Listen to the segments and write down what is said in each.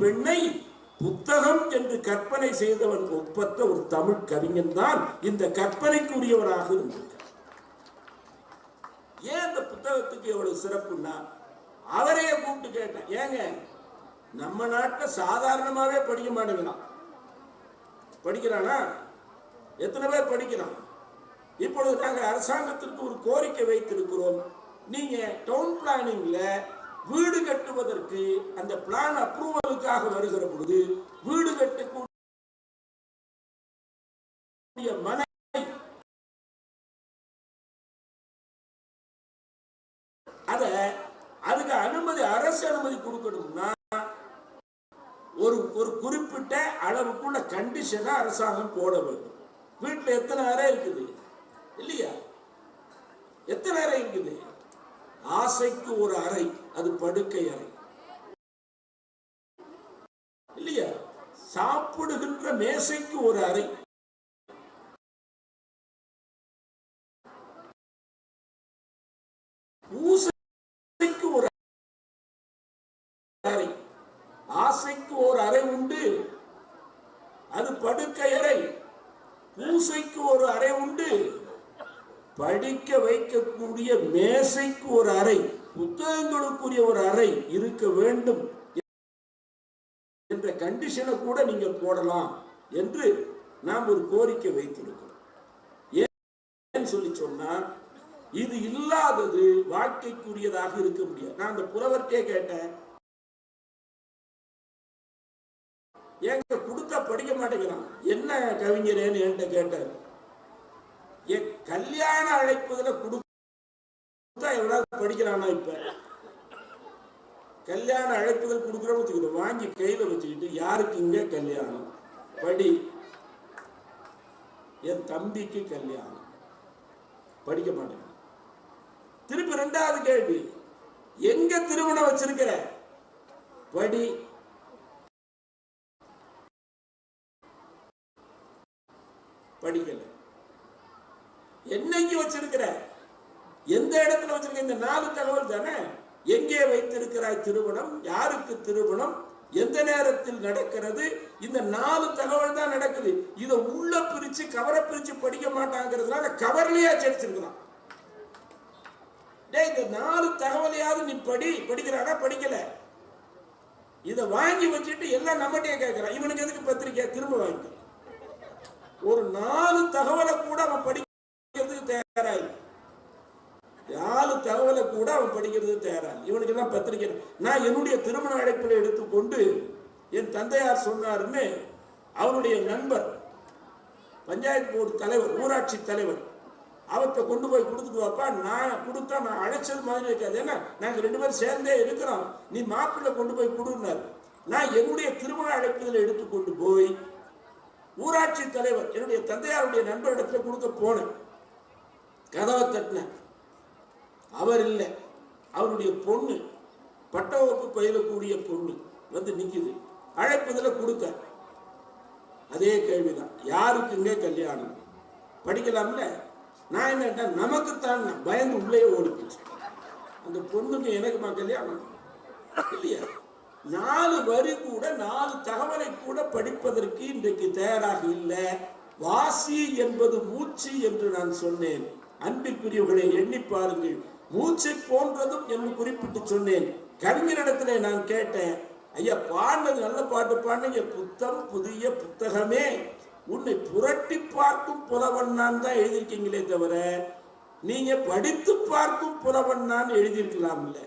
பெண்ணை புத்தகம் என்று கற்பனை செய்தவன் ஒப்பற்ற ஒரு தமிழ் கவிஞன் தான் இந்த கற்பனைக்குரியவராக இருந்திருக்கிறார் ஏன் இந்த புத்தகத்துக்கு எவ்வளவு சிறப்புன்னா அவரையே கூப்பிட்டு கேட்டேன் ஏங்க நம்ம நாட்டில் சாதாரணமாவே படிக்க மாட்டேங்கிறான். படிக்கிறானா? எத்தனை பேர் படிக்கிறான்? இப்பொழுது நாங்கள் அரசாங்கத்திற்கு ஒரு கோரிக்கை வைத்திருக்கிறோம். நீங்க டவுன் பிளானிங்ல வீடு கட்டுவதற்கு அந்த பிளான் அப்ரூவலுக்காக வருகிற பொழுது வீடு கட்டக்கூடிய மனை அத அதுக்கு அனுமதி அரசு அனுமதி கொடுக்கணும்னா ஒரு ஒரு குறிப்பிட்ட அளவுக்குள்ள கண்டிஷனை அரசாங்கம் போட வேண்டும். வீட்டுல எத்தனை அறை இருக்குது? இல்லையா? எத்தனை அறை இருக்குது? ஆசைக்கு ஒரு அறை. அது படுக்கை அறை. இல்லையா? சாப்பிடுகின்ற மேசைக்கு ஒரு அறை. பூசைக்கு ஒரு அறை. ஆசைக்கு ஒரு அறை உண்டு. அது படுக்கை அறை. பூசைக்கு ஒரு அறை உண்டு. படிக்க வைக்கக்கூடிய மேசைக்கு ஒரு அறை. புத்தகங்களுக்குரிய ஒரு அறை இருக்க வேண்டும் என்ற கண்டிஷனை கூட நீங்க போடலாம் என்று நாம் ஒரு கோரிக்கை வைத்திருக்கிறோம். ஏன் சொல்லி சொன்னால் இது இல்லாதது வாழ்க்கைக்குரியதாக இருக்க முடியாது. நான் அந்த புலவர்க்கே கேட்டேன். எங்க கொடுத்தா படிக்க மாட்டேங்கிறான். என்ன கவிஞரேன்னு என்கிட்ட கேட்டார். என் கல்யாண அழைப்பதுல கொடுத்தா எவ்வளவு படிக்கிறானா இப்ப? கல்யாண அழைப்புகள் கொடுக்குறோம் வச்சுக்கிட்டு வாங்கி கையில வச்சுக்கிட்டு யாருக்கு இங்க கல்யாணம்? படி. என் தம்பிக்கு கல்யாணம். படிக்க மாட்டேன். திருப்பி ரெண்டாவது கேள்வி. எங்க திருமணம் வச்சிருக்கிற? படி. படிக்கல. என்னைக்கு வச்சிருக்கிற? எந்த இடத்துல வச்சிருக்க இந்த நாலு தகவல் தானே? எங்கே வைத்திருக்கிறாய் திருமணம்? யாருக்கு திருமணம்? எந்த நேரத்தில் நடக்கிறது? இந்த நாலு தகவல் தான் நடக்குது. இதை உள்ள பிரிச்சு கவரை பிரிச்சு படிக்க மாட்டாங்கிறதுனால கவர்லயே சேர்த்திருக்கிறான் டேய் இந்த நாலு தகவலையாவது நீ படி. படிக்கிறானா? படிக்கல. இதை வாங்கி வச்சுட்டு எல்லாம் நம்மகிட்டயே கேட்கிறான் இவனுக்கு எதுக்கு பத்திரிக்கை? திரும்ப வாங்கி ஒரு நாலு தகவலை கூட அவன் படி தயாராகி நாலு தகவலை கூட அவன் படிக்கிறது தயாரான் இவனுக்கு எல்லாம் பத்திரிக்கை நான் என்னுடைய திருமண அழைப்பில் எடுத்துக்கொண்டு என் தந்தையார் சொன்னாருன்னு அவருடைய நண்பர் பஞ்சாயத்து போர்டு தலைவர் ஊராட்சி தலைவர் அவர்கிட்ட கொண்டு போய் கொடுத்துட்டு வாப்பா நான் கொடுத்தா நான் அழைச்சது மாதிரி இருக்காது. ஏன்னா நாங்கள் ரெண்டு பேரும் சேர்ந்தே இருக்கிறோம். நீ மாப்பிள்ளை கொண்டு போய் கொடுனார் நான் என்னுடைய திருமண அழைப்புதலை எடுத்துக்கொண்டு போய் ஊராட்சி தலைவர் என்னுடைய தந்தையாருடைய நண்பரிடத்துல கொடுக்க போனேன். கதவை தட்டினேன். அவர் இல்லை. அவருடைய பொண்ணு பட்ட வகுப்பு பயிலக்கூடிய பொண்ணு வந்து நிக்குது. அழைப்பதில் கொடுக்க. அதே கேள்விதான். யாருக்குங்க கல்யாணம்? படிக்கலாம்ல? நான் என்ன நமக்குத்தான் பயந்து உள்ளே ஓடி அந்த பொண்ணுக்கு எனக்குமா கல்யாணம்? இல்லையா. நாலு வரி கூட நாலு தகவலை கூட படிப்பதற்கு இன்றைக்கு தயாராக இல்லை. வாசி என்பது மூச்சு என்று நான் சொன்னேன். அன்பிற்குரியவர்களை எண்ணி பாருங்கள். மூச்சை போன்றதும் என்று குறிப்பிட்டு சொன்னேன். கவிஞரிடத்திலே நான் கேட்டேன் ஐயா பாடினது நல்ல பாட்டு பாடுனீங்க. புத்தம் புதிய புத்தகமே. உன்னை புரட்டி பார்க்கும் புலவன் நான் தான் எழுதியிருக்கீங்களே தவிர நீங்க படித்து பார்க்கும் புலவன் நான் எழுதியிருக்கலாம்ல.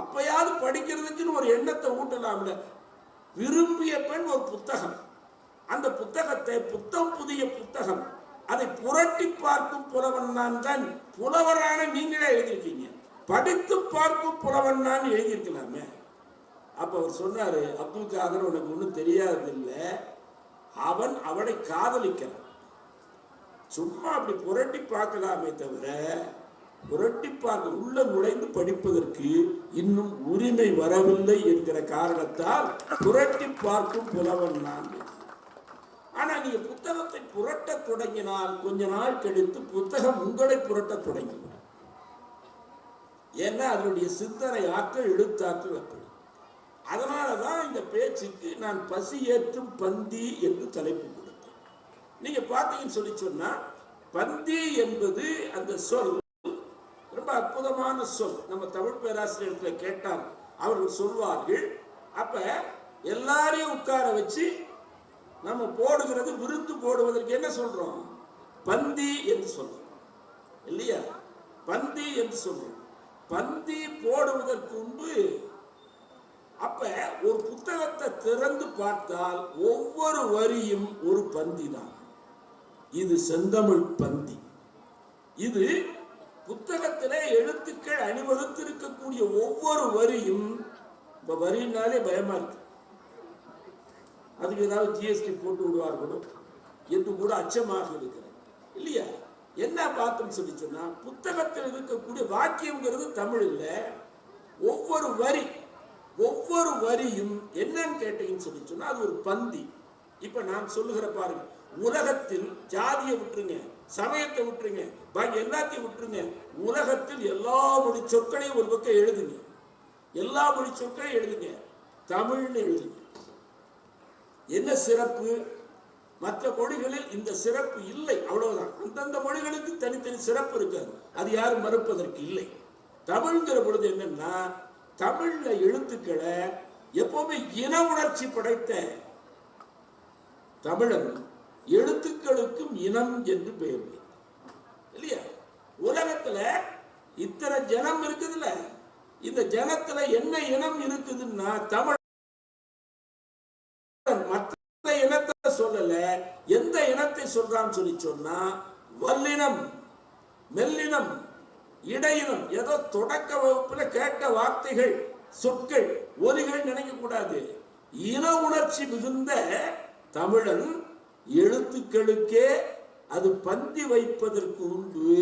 அப்பயாவது படிக்கிறதுக்குன்னு ஒரு எண்ணத்தை ஊட்டலாம்ல. விரும்பிய பெண் ஒரு புத்தகம். அந்த புத்தகத்தை புத்தம் புதிய புத்தகம் அதை புரட்டி பார்க்கும் புலவன் நான் தான் புலவரான நீங்களே எழுதியிருக்கீங்க. படித்து பார்க்கும் புலவன் நான் எழுதியிருக்கலாமே. அப்ப அவர் சொன்னாரு அப்துல் காதர் உனக்கு ஒன்றும் தெரியாததில்லை. அவன் அவளை காதலிக்கிறான். சும்மா அப்படி புரட்டி பார்க்கலாமே தவிர புரட்டி பார்க்க உள்ள நுழைந்து படிப்பதற்கு இன்னும் உரிமை வரவில்லை என்கிற காரணத்தால் புரட்டி பார்க்கும் புலவன் நான். ஆனால் நீங்கள் புத்தகத்தை புரட்ட தொடங்கினால் கொஞ்ச நாள் கழித்து புத்தகம் உங்களை புரட்ட தொடங்கிவிடும். ஏன்னா அதனுடைய சிந்தனை ஆற்றல் எழுத்தாற்றல் அப்படி. அதனால தான் இந்த பேச்சுக்கு நான் பசி ஏற்றும் பந்தி என்று தலைப்பு கொடுத்தேன். நீங்கள் பார்த்தீங்கன்னு சொல்லி சொன்னால் பந்தி என்பது அந்த சொல் ரொம்ப அற்புதமான சொல். நம்ம தமிழ் பேராசிரியர்களை கேட்டால் அவர்கள் சொல்வார்கள். அப்போ எல்லாரையும் உட்கார வச்சு நம்ம போடுகிறது விருந்து போடுவதற்கு என்ன சொல்றோம்? பந்தி என்று சொல்றோம். இல்லையா? பந்தி என்று சொல்றோம். பந்தி போடுவதற்கு முன்பு அப்ப ஒரு புத்தகத்தை திறந்து பார்த்தால் ஒவ்வொரு வரியும் ஒரு பந்தி தான். இது செந்தமிழ் பந்தி. இது புத்தகத்திலே எழுத்துக்கள் அணிவகுத்திருக்கக்கூடிய ஒவ்வொரு வரியும் இப்ப வரினாலே பயமா இருக்கு. அதுக்கு ஏதாவது ஜிஎஸ்டி போட்டு விடுவார்களோ என்று கூட அச்சமாக இருக்கிறது. இல்லையா? என்ன பார்த்தோம்னு சொல்லி சொன்னால் புத்தகத்தில் இருக்கக்கூடிய வாக்கியங்கிறது தமிழ் இல்லை ஒவ்வொரு வரி ஒவ்வொரு வரியும் என்னன்னு கேட்டீங்கன்னு சொல்லி சொன்னால் அது ஒரு பந்தி. இப்போ நான் சொல்லுகிற பாருங்க உலகத்தில் ஜாதியை விட்டுருங்க சமயத்தை விட்டுருங்க பாக்கி எல்லாத்தையும் விட்டுருங்க. உலகத்தில் எல்லா மொழி சொற்களையும் ஒரு பக்கம் எழுதுங்க. எல்லா மொழி சொற்களையும் எழுதுங்க. தமிழ்னு எழுதுங்க. என்ன சிறப்பு? மற்ற மொழிகளில் இந்த சிறப்பு இல்லை அவ்வளவுதான். அந்தந்த மொழிகளுக்கு தனித்தனி சிறப்பு இருக்காது. அது யாரும் மறுப்பதற்கு இல்லை. தமிழ்ங்கிற பொழுது என்னன்னா தமிழ்ல எழுத்துக்களை எப்பவுமே இன உணர்ச்சி படைத்த தமிழன் எழுத்துக்களுக்கும் இனம் என்று பெயர் இல்லையா? உலகத்துல இத்தனை ஜனம் இருக்குதுல்ல. இந்த ஜனத்துல என்ன இனம் இருக்குதுன்னா தமிழ் மற்ற இனத்தை சொல்லல. எந்த இனத்தை சொல்றான்னு சொல்லி சொன்னா வல்லினம் மெல்லினம் இடையினம் ஏதோ தொடக்க வகுப்புல கேட்ட வார்த்தைகள் சொற்கள் ஒலிகள் நினைக்க கூடாது. இன உணர்ச்சி மிகுந்த தமிழன் எழுத்துக்களுக்கே அது பந்தி வைப்பதற்கு உண்டு.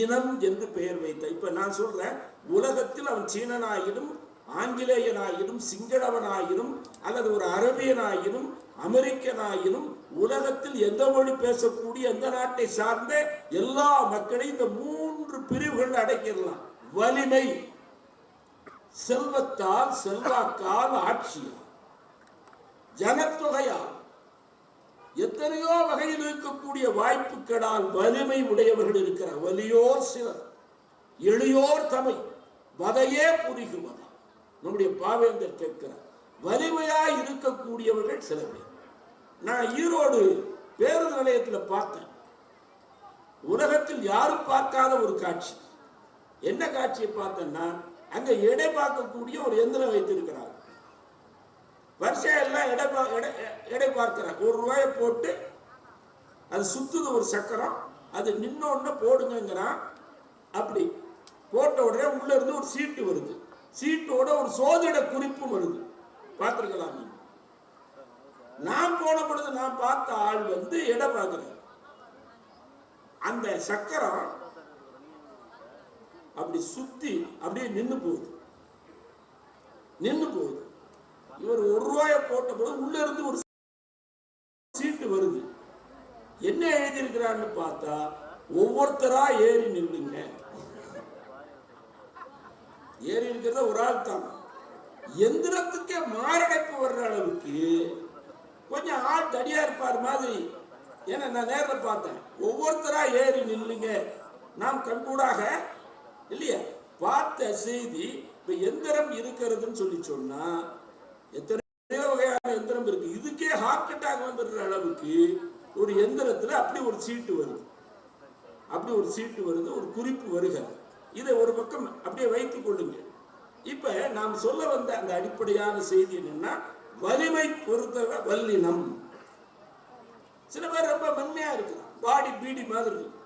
இனம் என்று பெயர் வைத்த இப்ப நான் சொல்றேன் உலகத்தில் அவன் சீனனாயினும் ஆங்கிலேயனாயினும் சிங்களவனாயினும் அல்லது ஒரு அரபியனாயினும் அமெரிக்கனாயினும் உலகத்தில் எந்த மொழி பேசக்கூடிய எந்த நாட்டை சார்ந்த எல்லா மக்களையும் இந்த மூன்று பிரிவுகள் அடைக்கிடலாம். வலிமை செல்வத்தால் செல்வாக்கால் ஆட்சியால். ஜனத்தொகையால். எத்தனையோ வகையில் இருக்கக்கூடிய வாய்ப்புகளால் வலிமை உடையவர்கள் இருக்கிறார். வலியோர் சிலர் எளியோர் தமை வதையே புரிகுவதா நம்முடைய பாவேந்தர் கேட்கிறார். வலிமையாய் இருக்கக்கூடியவர்கள் சில பேர். நான் ஈரோடு பேருந்து நிலையத்தில் பார்த்தேன். உலகத்தில் யாரும் பார்க்காத ஒரு காட்சி. என்ன காட்சியை பார்த்தேன்னா அங்க எடை பார்க்கக்கூடிய ஒரு எந்திரம் வைத்திருக்கிறார். வரிசையா எல்லாம் எடை எடை- பார்க்கிறார். ஒரு ரூபாயை போட்டு அது சுத்துது ஒரு சக்கரம். அது நின்ன போடுங்கிறான் அப்படி போட்ட உடனே உள்ள இருந்து ஒரு சீட்டு வருது. சீட்டோட ஒரு சோதிட குறிப்பும் வருது. பார்த்துருக்கலாம் நீங்க. நான் போன பொழுது நான் பார்த்த ஆள் வந்து எடை பார்க்கிறார். அந்த சக்கரம் அப்படி சுத்தி அப்படியே நின்னு போகுது. நின்னு போகுது. இவர் ஒரு ரூபாய போட்ட பொழுது உள்ள இருந்து ஒரு சீட்டு வருது. என்ன எழுதியிருக்கிறான்னு பார்த்தா ஒவ்வொருத்தரா ஏறி நில்லுங்க. ஏறி இருக்கிறத ஒரு ஆள் தான். எந்திரத்துக்கே மாரடைப்பு வர்ற அளவுக்கு கொஞ்சம் ஆள் தடியா இருப்பார் மாதிரி. ஏன்னா நான் நேரில் பார்த்தேன். ஒவ்வொருத்தரா ஏறி நில்லுங்க. நாம் கண்கூடாக இல்லையா? பார்த்த செய்தி இப்ப எந்திரம் இருக்கிறதுன்னு சொல்லி சொன்னா எத்தனையோ வகையான எந்திரம் இருக்கு. இதுக்கே ஹார்ட் அட்டாக் வந்துடுற அளவுக்கு ஒரு எந்திரத்துல அப்படி ஒரு சீட்டு வருது. அப்படி ஒரு சீட்டு வருது ஒரு குறிப்பு வருகிறது. இதை ஒரு பக்கம் அப்படியே வைத்துக் கொள்ளுங்க. இப்ப நாம் சொல்ல வந்த அந்த அடிப்படையான செய்தி என்னன்னா வலிமை பொறுத்தவரை வல்லினம். சில பேர் ரொம்ப மென்மையா இருக்கிறார் பாடி பீடி மாதிரி இருக்கு.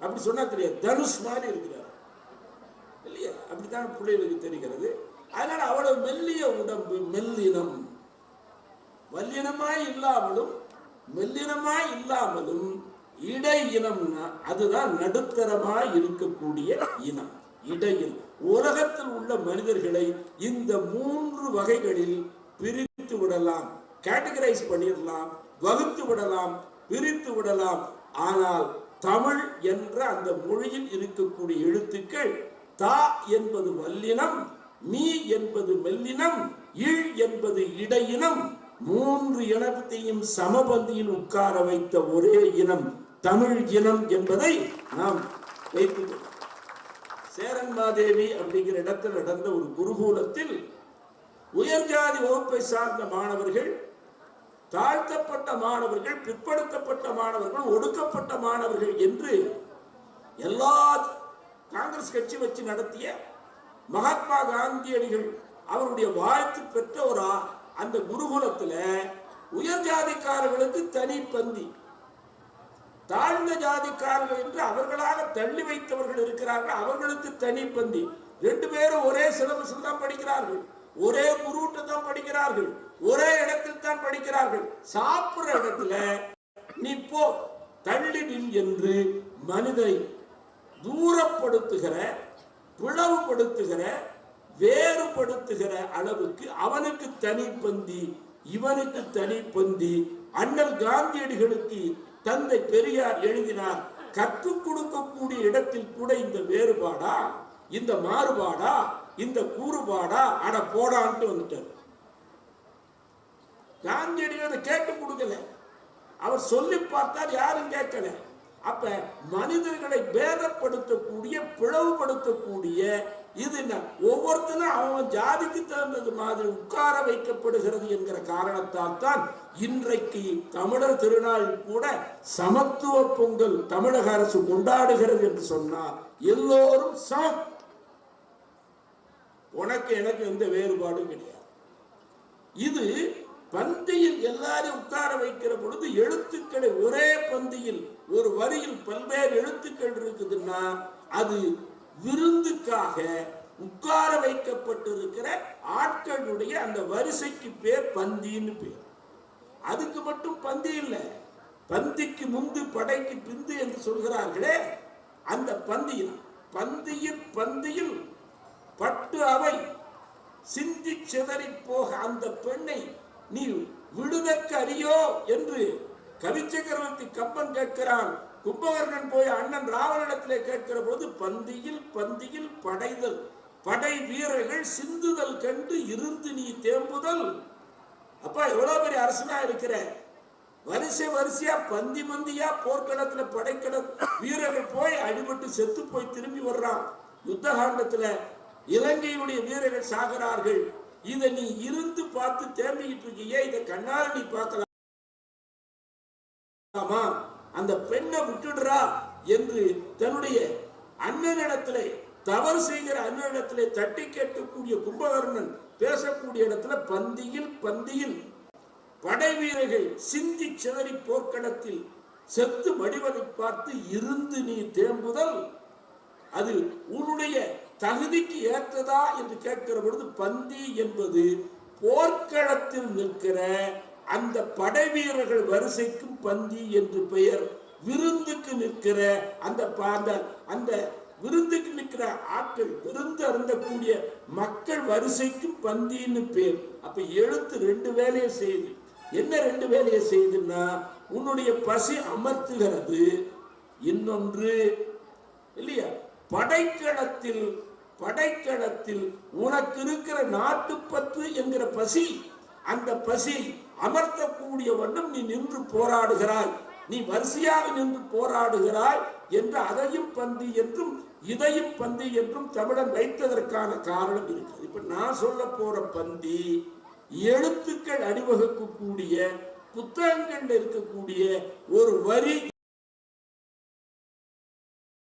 அப்படி சொன்னா தெரியாது. தனுஷ் மாதிரி இருக்கிறார். இல்லையா? அப்படித்தான் பிள்ளைகளுக்கு தெரிகிறது. அதனால அவ்வளவு மெல்லிய உடம்பு மெல்லினம். வல்லினமாய் இல்லாமலும் மெல்லினமாய் இல்லாமலும் இடை இனம்னா அதுதான் நடுத்தரமாய் இருக்கக்கூடிய இனம். இடையில் உலகத்தில் உள்ள மனிதர்களை இந்த மூன்று வகைகளில் பிரித்து விடலாம். கேட்டகரைஸ் பண்ணிடலாம் வகுத்து விடலாம் பிரித்து விடலாம். ஆனால் தமிழ் என்ற அந்த மொழியில் இருக்கக்கூடிய எழுத்துக்கள் தா என்பது வல்லினம் மீ என்பது மெல்லினம் இழ் என்பது இடையினம். மூன்று இனத்தையும் சமபந்தியில் உட்கார வைத்த ஒரே இனம் தமிழ் இனம் என்பதை நாம் வைத்து சேரன்மாதேவி அப்படிங்கிற இடத்தில் நடந்த ஒரு குருகூலத்தில் உயர்ஜாதி வகுப்பை சார்ந்த மாணவர்கள் தாழ்த்தப்பட்ட மாணவர்கள் பிற்படுத்தப்பட்ட மாணவர்கள் ஒடுக்கப்பட்ட மாணவர்கள் என்று எல்லா காங்கிரஸ் கட்சி வச்சு நடத்திய மகாத்மா காந்தியடிகள் அவருடைய வாழ்த்து பெற்ற ஒரு அந்த குருகுலத்தில் உயர் ஜாதிக்காரர்களுக்கு தனி பந்தி. தாழ்ந்த ஜாதிக்காரர்கள் என்று அவர்களாக தள்ளி வைத்தவர்கள் இருக்கிறார்கள். அவர்களுக்கு தனி பந்தி ரெண்டு பேரும் ஒரே சிலபஸ் தான் படிக்கிறார்கள். ஒரே குருட்ட தான் படிக்கிறார்கள். ஒரே இடத்தில் தான் படிக்கிறார்கள். சாப்பிடுற இடத்துல நீ போ தள்ளி நில் என்று மனிதை தூரப்படுத்துகிற பிளவுபடுத்துகிற வேறுபடுத்துகிற அளவுக்கு அவனுக்கு தனி பந்தி இவனுக்கு தனி பந்தி அண்ணல் காந்தியடிகளுக்கு தந்தை பெரியார் எழுதினார் கற்றுக் கொடுக்கக்கூடிய இடத்தில் கூட இந்த வேறுபாடா? இந்த மாறுபாடா? இந்த கூறுபாடா? அட போடான்ட்டு வந்துட்டார். காந்தியடிகள் அதை கேட்டு கொடுக்கல. அவர் சொல்லி பார்த்தால் யாரும் கேட்கல. அப்ப மனிதர்களை பேதப்படுத்தக்கூடிய பிளவுபடுத்தக்கூடிய இது என்ன? ஒவ்வொருத்தரும் அவன் ஜாதிக்கு தகுந்தது மாதிரி உட்கார வைக்கப்படுகிறது என்கிற காரணத்தால் தான் இன்றைக்கு தமிழர் திருநாள் கூட சமத்துவ பொங்கல் தமிழக அரசு கொண்டாடுகிறது என்று சொன்னால் எல்லோரும் சமம் உனக்கு எனக்கு எந்த வேறுபாடும் கிடையாது. இது பந்தியில் எல்லாரையும் உட்கார வைக்கிற பொழுது எழுத்துக்களை ஒரே பந்தியில் ஒரு வரியில் பல்வேறு எழுத்துக்கள் இருக்குதுன்னா அது விருந்துக்காக உட்கார வைக்கப்பட்டிருக்கிற ஆட்களுடைய அந்த வரிசைக்கு பேர் பந்தின்னு பேர். அதுக்கு மட்டும் பந்தி இல்லை. பந்திக்கு முந்து படைக்கு பிந்து என்று சொல்கிறார்களே அந்த பந்தியில் பந்தியில் பந்தியில் பட்டு அவை சிந்தி சிதறி போக அந்த பெண்ணை நீ விடுதற்கு அறியோ என்று கவிச்சக்கரவர்த்தி கப்பன் கேட்கிறான். கும்பகர்ணன் போய் அண்ணன் ராவணிடத்திலே கேட்கிற போது பந்தியில் பந்தியில் படைதல். படை வீரர்கள் சிந்துதல் கண்டு இருந்து நீ தேம்புதல். அப்பா எவ்வளவு பெரிய அரசனா இருக்கிற? வரிசை வரிசையா பந்தி மந்தியா போர்க்களத்துல படைக்கட வீரர்கள் போய் அடிபட்டு செத்து போய் திரும்பி வர்றான். யுத்த காண்டத்துல இலங்கையுடைய வீரர்கள் சாகிறார்கள். இதை நீ இருந்து பார்த்து தேம்பிக்கிட்டு இருக்கியே இதை கண்ணால் நீ பார்க்கலாம். அந்த பெண்ணை விட்டுடுறா என்று தன்னுடைய அண்ணனிடத்திலே தவறு செய்கிற அண்ணனிடத்திலே தட்டி கேட்கக்கூடிய கும்பகர்ணன் பேசக்கூடிய இடத்துல பந்தியில் பந்தியில் படை வீரர்கள் சிந்தி சிதறி போர்க்களத்தில் செத்து மடிவதை பார்த்து இருந்து நீ தேம்புதல் அது உன்னுடைய தகுதிக்கு ஏற்றதா என்று கேட்கிற பொழுது பந்தி என்பது போர்க்களத்தில் நிற்கிற அந்த படை வீரர்கள் வரிசைக்கும் பந்தி என்று பெயர். விருந்துக்கு நிற்கிற அந்த அந்த அந்த விருந்துக்கு நிற்கிற ஆட்கள் விருந்து அருந்தக்கூடிய மக்கள் வரிசைக்கும் பந்தின்னு பேர். அப்ப எழுத்து ரெண்டு வேலையை செய்யுது. என்ன ரெண்டு வேலையை செய்யுதுன்னா உன்னுடைய பசி அமர்த்துகிறது. இன்னொன்று இல்லையா? படைக்களத்தில் படைக்களத்தில் உனக்கு இருக்கிற நாட்டுப்பற்று என்கிற பசி அந்த பசி அமர்த்தக்கூடிய வண்ணம் நீ நின்று போராடுகிறாய். நீ வரிசையாக நின்று போராடுகிறாய் என்று அதையும் பந்தி என்றும் இதையும் பந்தி என்றும் தமிழன் வைத்ததற்கான காரணம் இருக்குது இப்ப நான் சொல்ல போற பந்தி எழுத்துக்கள் அணிவகுக்கக்கூடிய புத்தகங்கள்ல இருக்கக்கூடிய ஒரு வரி